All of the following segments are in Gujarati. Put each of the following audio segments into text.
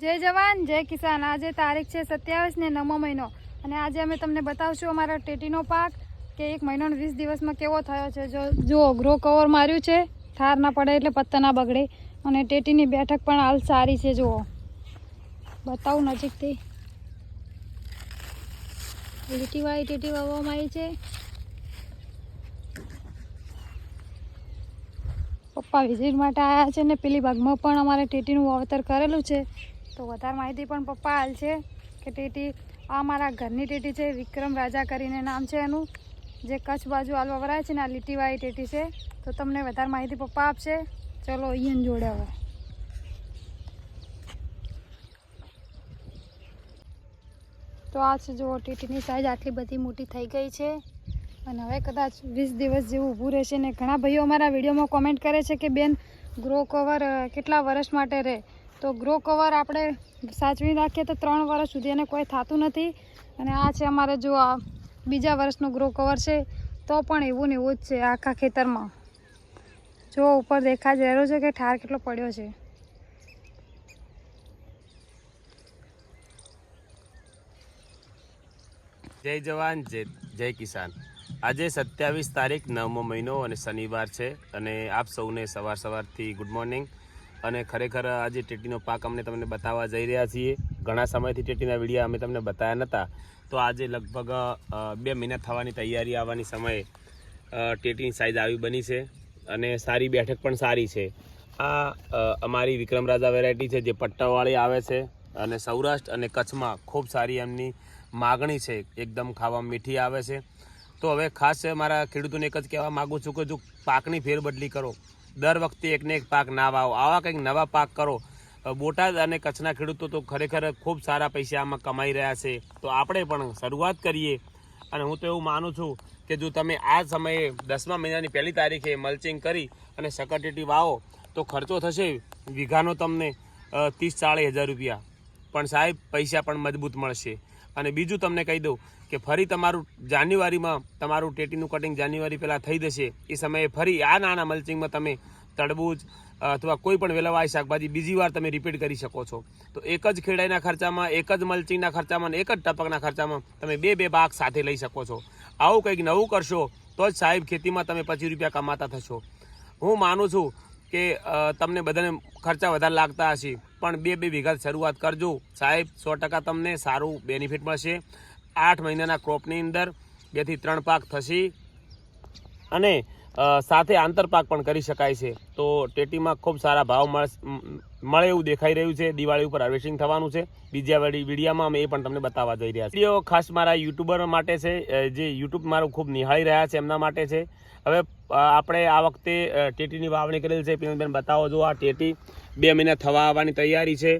જય જવાન, જય કિસાન. આજે તારીખ છે સત્યાવીસ ને નવમો મહિનો. અને આજે અમે તમને બતાવશું અમારા ટેટીનો પાક કે એક મહિનો વીસ દિવસમાં કેવો થયો છે. જો જુઓ ગ્રો કવર માર્યું છે થાર ના પડે એટલે પત્તા ના બગડે. અને ટેટીની બેઠક પણ હાલ સારી છે, જુઓ. બતાવું નજીકથી. લીટી વાળી ટેટી વાવવામાં આવી છે. પપ્પા વિઝિટ માટે આવ્યા છે ને પેલી ભાગમાં પણ અમારે ટેટીનું વાવતર કરેલું છે. તો વધારે માહિતી પણ પપ્પા હાલ છે કે ટેટી, આ મારા ઘરની ટેટી છે, વિક્રમ રાજા કરીને નામ છે એનું. જે કચ્છ બાજુ હાલવા વરાય છે ને, આ લીટીવાળી ટેટી છે. તો તમને વધારે માહિતી પપ્પા આપશે. ચલો અહીંયા જોડે હવે. તો આ છે જુઓ, ટેટીની સાઈઝ આટલી બધી મોટી થઈ ગઈ છે. અને હવે કદાચ વીસ દિવસ જેવું ઊભું રહેશે ને, ઘણા ભાઈઓ અમારા વિડીયોમાં કોમેન્ટ કરે છે કે, બેન ગ્રો કવર કેટલા વર્ષ માટે રહે? તો ગ્રો કવર આપણે સાચવી રાખીએ તો ત્રણ વર્ષ સુધી એને કોઈ થતું નથી. અને આ છે અમારે જો આ બીજા વર્ષનું ગ્રો કવર છે, તો પણ એવું ને એવું જ છે આખા ખેતરમાં. જો ઉપર દેખાય જ છે કે ઠાર કેટલો પડ્યો છે. જય જવાન, જય જય કિસાન. આજે સત્યાવીસ તારીખ નવમો મહિનો અને શનિવાર છે અને આપ સૌને સવાર સવારથી ગુડ મોર્નિંગ અને ખરેખર આજે ટેટીનો પાક અમને તમને બતાવવા જઈ રહ્યા છીએ, ઘણા સમયથી ટેટીના વીડિયો અમે તમને બતાવ્યા નહોતા તો આજે લગભગ બે મહિના થવાની તૈયારી આવવાની સમયે ટેટીની સાઇઝ આવી બની છે અને સારી બેઠક પણ સારી છે. આ અમારી વિક્રમ રાજા વેરાયટી છે જે પટ્ટાવાળી આવે છે અને સૌરાષ્ટ્ર અને કચ્છમાં ખૂબ સારી એમની માગણી છે. એકદમ ખાવા મીઠી આવે છે. તો હવે ખાસ મારા ખેડૂતોને એક જ કહેવા માગું છું કે જો પાકની ફેરબદલી કરો દર વખતે એકને એક પાક ના વાવો. આવા કંઈક નવા પાક કરો. બોટાદ અને કચ્છના ખેડૂતો તો ખરેખર ખૂબ સારા પૈસા આમાં કમાઈ રહ્યા છે. તો આપણે પણ શરૂઆત કરીએ. અને હું તો એવું માનું છું કે જો તમે આ સમયે દસમા મહિનાની પહેલી તારીખે મલ્ચિંગ કરી અને સકટેટી વાવો, તો ખર્ચો થશે વીઘાનો તમને ત્રીસ ચાળીસ હજાર રૂપિયા. પણ સાહેબ, પૈસા પણ મજબૂત મળશે. અને બીજું તમને કહી દઉં કે ફરી તમારું જાન્યુઆરીમાં તમારું ટેટીનું કટિંગ જાન્યુઆરી પહેલાં થઈ જશે. એ સમયે ફરી આ નાના મલ્ચિંગમાં તમે તડબૂચ અથવા કોઈ પણ વેલાવાળી શાકભાજી બીજી વાર તમે રિપીટ કરી શકો છો. તો એક જ ખેડાઈના ખર્ચામાં, એક જ મલ્ચિંગના ખર્ચામાં એક જ ટપકના ખર્ચામાં તમે બે બે પાક સાથે લઈ શકો છો. આવું કંઈક નવું કરશો તો જ સાહેબ ખેતીમાં તમે પચીસ રૂપિયા કમાતા થશો. હું માનું છું કે તમને બધાને ખર્ચા વધારે લાગતા હશે. પણ બે બે વીઘા શરૂઆત કરજો. સાહેબ, સો ટકા તમને સારું બેનિફિટ મળશે. આઠ મહિનાના ક્રોપની અંદર બેથી ત્રણ પાક થશે અને સાથે આંતરપાક પણ કરી શકાય છે. તો ટેટીમાં ખૂબ સારા ભાવ મળે એવું દેખાઈ રહ્યું છે. દિવાળી ઉપર હાર્વેસ્ટિંગ થવાનું છે. બીજા વિડીયામાં અમે એ પણ તમને બતાવવા જઈ રહ્યા છીએ. વીડિયો ખાસ મારા યુટ્યુબર માટે છે જે યુટ્યુબ મારું ખૂબ નિહાળી રહ્યા છે એમના માટે છે. હવે આપણે આ વખતે ટેટીની વાવણી કરેલ છે. બેન બતાવો જો આ ટેટી બે મહિના થવા આવવાની તૈયારી છે.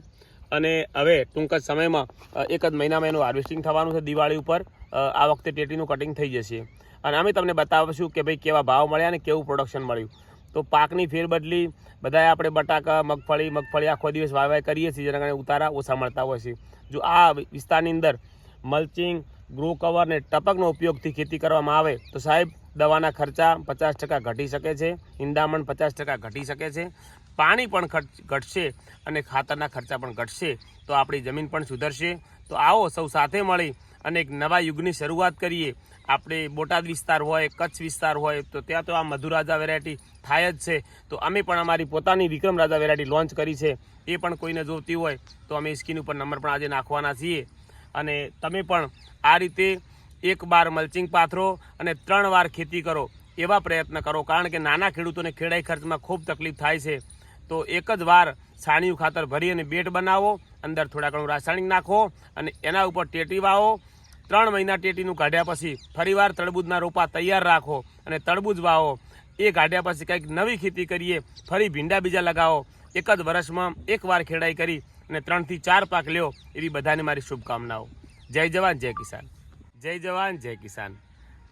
અને હવે ટૂંક જ સમયમાં એક જ મહિનામાં એનું હાર્વેસ્ટિંગ થવાનું છે દિવાળી ઉપર. આ વખતે ટેટીનું કટિંગ થઈ જશે. અને અમે તમને બતાવીશું કે ભાઈ કેવા ભાવ મળ્યા અને કેવું પ્રોડક્શન મળ્યું. તો પાકની ફેરબદલી, બધાએ આપણે બટાકા, મગફળી મગફળી આખો દિવસ વાવાઈ કરીએ છીએ. જેના કારણે ઉતારા ઓછા મળતા હોય છે. જો આ વિસ્તારની અંદર મલ્ચિંગ ગ્રો કવર ને ટપકનો ઉપયોગથી ખેતી કરવામાં આવે, તો સાહેબ દવાના ખર્ચા પચાસ ટકા ઘટી શકે છે, ઈંડામણ પચાસ ટકા ઘટી શકે છે, પાણી પણ ઘટશે અને ખાતરના ખર્ચા પણ ઘટશે, તો આપણી જમીન પણ સુધરશે. તો આવો સૌ સાથે મળી અને એક નવા યુગની શરૂઆત કરીએ. આપણે બોટાદ વિસ્તાર હોય, કચ્છ વિસ્તાર હોય, તો ત્યાં તો આ મધુરાજા વેરાયટી થાય જ છે. તો અમે પણ અમારી પોતાની વિક્રમ રાજા વેરાયટી લોન્ચ કરી છે. એ પણ કોઈને જોતી હોય તો અમે સ્કીન ઉપર નંબર પણ આજે નાખવાના છીએ. અને તમે પણ આ રીતે એક બાર મલ્ચિંગ પાથરો અને ત્રણ વાર ખેતી કરો એવા પ્રયત્ન કરો. કારણ કે નાના ખેડૂતોને ખેડાઈ ખર્ચમાં ખૂબ તકલીફ થાય છે. તો એક જ વાર છાણિયું ખાતર ભરી અને બેટ બનાવો, અંદર થોડા ઘણું રાસાયણિક નાખો અને એના ઉપર ટેટી વાવો. ત્રણ મહિના ટેટીનું કાઢ્યા પછી ફરીવાર તરબૂજના રોપા તૈયાર રાખો અને તરબૂજ વાવો. એ કાઢ્યા પછી કંઈક નવી ખેતી કરીએ, ફરી ભીંડા બીજા લગાવો. એક જ વર્ષમાં એક વાર ખેડાઈ કરી અને ત્રણથી ચાર પાક લ્યો એવી બધાને મારી શુભકામનાઓ. જય જવાન, જય કિસાન. જય જવાન, જય કિસાન.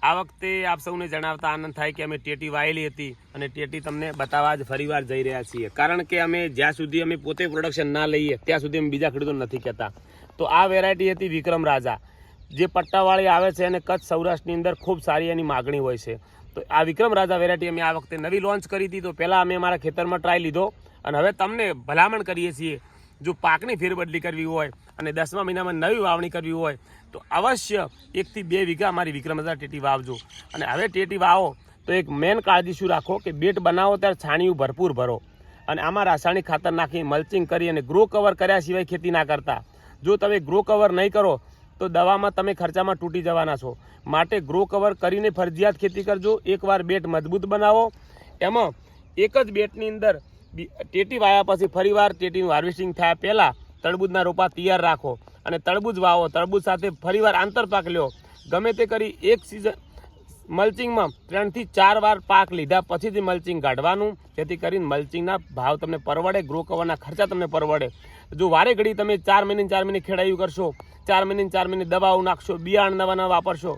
આ વખતે આપ સૌને જણાવતા આનંદ થાય કે અમે ટેટી વાયેલી હતી અને ટેટી તમને બતાવવા જ ફરીવાર જઈ રહ્યા છીએ. કારણ કે અમે જ્યાં સુધી અમે પોતે પ્રોડક્શન ના લઈએ, ત્યાં સુધી અમે બીજા ખેડૂતો નથી કહેતા. તો આ વેરાયટી હતી વિક્રમ રાજા. જે પટ્ટાવાળી આવે છે અને કચ્છ સૌરાષ્ટ્રની અંદર ખૂબ સારી એની માગણી હોય છે. તો આ વિક્રમ રાજા વેરાયટી અમે આ વખતે નવી લોન્ચ કરી હતી. તો પહેલાં અમે અમારા ખેતરમાં ટ્રાય લીધો અને હવે તમને ભલામણ કરીએ છીએ જો પાકની ફેરબદલી કરવી હોય અને દસમા મહિનામાં નવી વાવણી કરવી હોય, તો અવશ્ય એકથી બે વીઘા અમારી વિક્રમદાર ટેટી વાવજો. અને હવે ટેટી વાવો, તો એક મેન કાળજી શું રાખો કે બેટ બનાવો ત્યારે છાણિયું ભરપૂર ભરો. અને આમાં રાસાયણિક ખાતર નાખી મલ્ચિંગ કરી અને ગ્રો કવર કર્યા સિવાય ખેતી ના કરતા. જો તમે ગ્રો કવર નહીં કરો, તો દવામાં તમે ખર્ચામાં તૂટી જવાના છો. માટે ગ્રો કવર કરીને ફરજિયાત ખેતી કરજો. એકવાર બેટ મજબૂત બનાવો. એમાં એક જ બેટની અંદર ટેટી વાયા પછી ફરીવાર ટેટીનું હાર્વેસ્ટિંગ થયા પહેલાં તરબૂજના રોપા તૈયાર રાખો. અને તરબૂજ વાવો તરબૂજ સાથે ફરીવાર આંતરપાક લ્યો. ગમે તે કરી એક સિઝન મલ્ચિંગમાં ત્રણથી ચાર વાર પાક લીધા પછીથી મલ્ચિંગ કાઢવાનું, જેથી કરીને મલ્ચિંગના ભાવ તમને પરવડે ગ્રો કવરના ખર્ચા તમને પરવડે. જો વારે ઘડી તમે ચાર મહિને ચાર મહિને ખેડાયું કરશો, ચાર મહિને ચાર મહિને દવાઓ નાખશો બિયારણ નવા નવા વાપરશો,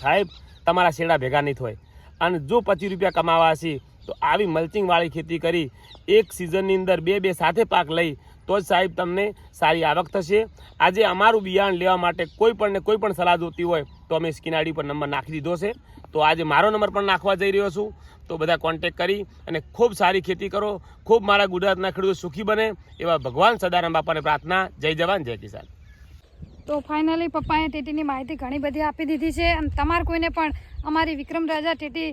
સાહેબ, તમારા શેડા ભેગા નહીં થાય. અને જો પચીસ રૂપિયા કમાવા હશે તો આવી મલ્ચિંગવાળી ખેતી કરી, એક સિઝનની અંદર બે બે સાથે પાક લઈ, તો જ સાહેબ તમને સારી આવક થશે. આજે અમારું બિયારણ લેવા માટે કોઈ પણ કોઈ પણ સલાહ જોતી હોય, તો અમે સ્કીન આઈડી પર નંબર નાખી દીધો છે. તો આજે મારો નંબર પણ નાખવા જઈ રહ્યો છું. તો બધા કોન્ટેક કરી અને ખૂબ સારી ખેતી કરો, ખૂબ મારા ગુજરાતના ખેડૂતો સુખી બને, એવા ભગવાન સદારામ બાપાને પ્રાર્થના. જય જવાન, જય કિસાન. તો ફાઇનલી પપ્પાએ ટેટીની માહિતી ઘણી બધી આપી દીધી છે. અને તમારે કોઈને પણ અમારી વિક્રમ રાજા ટેટી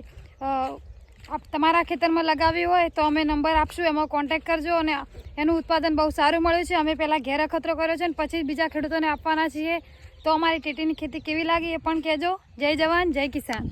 આપ તમારા ખેતરમાં લગાવી હોય તો અમે નંબર આપશું, એમાં કોન્ટેક કરજો અને એનું ઉત્પાદન બહુ સારું મળ્યું છે. અમે પહેલાં ઘેર અખતરો કર્યો છે અને પછી બીજા ખેડૂતોને આપવાના છીએ. તો અમારી ટેટીની ખેતી કેવી લાગી એ પણ કહેજો. જય જવાન, જય કિસાન.